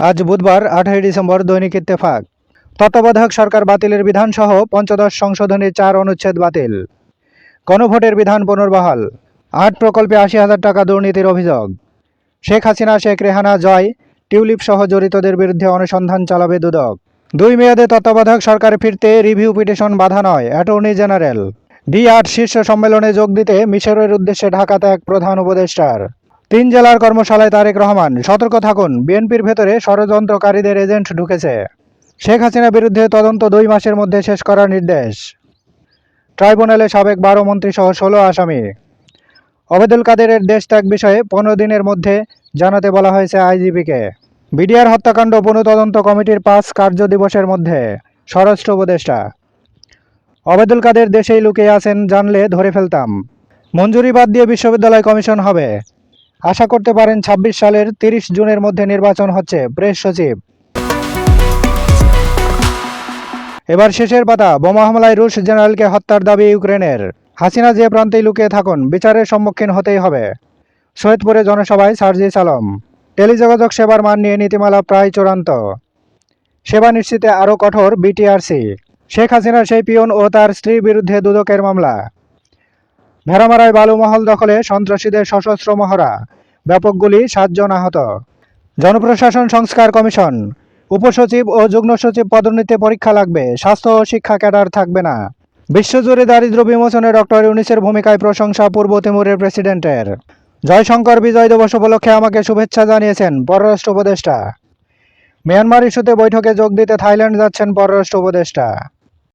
আজ বুধবার, আঠারোই ডিসেম্বর দৈনিক ইত্তেফাক। তত্ত্বাবধায়ক সরকার বাতিলের বিধানসহ পঞ্চদশ সংশোধনীর চার অনুচ্ছেদ বাতিল। গণভোটের বিধান পুনর্বহাল। আট প্রকল্পে আশি হাজার টাকা দুর্নীতির অভিযোগ। শেখ হাসিনা, শেখ রেহানা, জয়, টিউলিপ সহ জড়িতদের বিরুদ্ধে অনুসন্ধান চালাবে দুদক। দুই মেয়াদে তত্ত্বাবধায়ক সরকার ফিরতে রিভিউ পিটিশন বাধা নয়, অ্যাটর্নি জেনারেল। ডি আট শীর্ষ সম্মেলনে যোগ দিতে মিশরের উদ্দেশ্যে ঢাকাতে এক প্রধান উপদেষ্টার। তিন জেলার কর্মশালায় তারেক রহমান। সতর্ক থাকুন, বিএনপির ভেতরে ষড়যন্ত্রকারীদের এজেন্ট ঢুকেছে। শেখ হাসিনা বিরুদ্ধে তদন্ত দুই মাসের মধ্যে শেষ করার নির্দেশ। ট্রাইব্যুনালে সাবেক বারো মন্ত্রী সহ ষোলো আসামি। অবেদুল কাদেরের দেশ ত্যাগ বিষয়ে পনেরো দিনের মধ্যে জানাতে বলা হয়েছে আইজিপিকে। বিডিআর হত্যাকাণ্ড পুনঃতদন্ত কমিটির পাঁচ কার্য দিবসের মধ্যে। স্বরাষ্ট্র উপদেষ্টা। অবেদুল কাদের দেশেই লুকিয়ে আছেন, জানলে ধরে ফেলতাম। মঞ্জুরি বাদ দিয়ে বিশ্ববিদ্যালয় কমিশন হবে। আশা করতে পারেন ২৬ সালের তিরিশ জুনের মধ্যে নির্বাচন হচ্ছে। প্রেস সচিব। এবার শেষের পাতা, বোমা হামলায় রুশ জেনারেলকে হত্যার দাবি ইউক্রেনের। হাসিনা যে প্রান্তেই লুকিয়ে থাকুন, বিচারের সম্মুখীন হতেই হবে। সৈয়দপুরে জনসভায় সার্জিস আলম টেলিযোগাযোগ সেবার মান নিয়ে নীতিমালা প্রায় চূড়ান্ত। সেবা নিশ্চিতে আরও কঠোর বিটিআরসি। শেখ হাসিনার সেই পিয়ন ও তার স্ত্রীর বিরুদ্ধে দুদকের মামলা। ভেড়ামারায় বালুমহল দখলে সন্ত্রাসীদের সশস্ত্র মহড়া। ব্যাপক গুলি সাতজন আহত। জনপ্রশাসন সংস্কার কমিশন। উপসচিব ও যুগ্ম সচিব পদোন্নতি পরীক্ষা লাগবে। স্বাস্থ্য ও শিক্ষা ক্যাডার থাকবে না। বিশ্বজুড়ে দারিদ্র বিমোচনে ডক্টর ইউনিসের ভূমিকায় প্রশংসা পূর্ব তিমুরের প্রেসিডেন্টের। জয়শঙ্কর বিজয় দিবস উপলক্ষে আমাকে শুভেচ্ছা জানিয়েছেন পররাষ্ট্র উপদেষ্টা। মিয়ানমার ইস্যুতে বৈঠকে যোগ দিতে থাইল্যান্ড যাচ্ছেন পররাষ্ট্র উপদেষ্টা।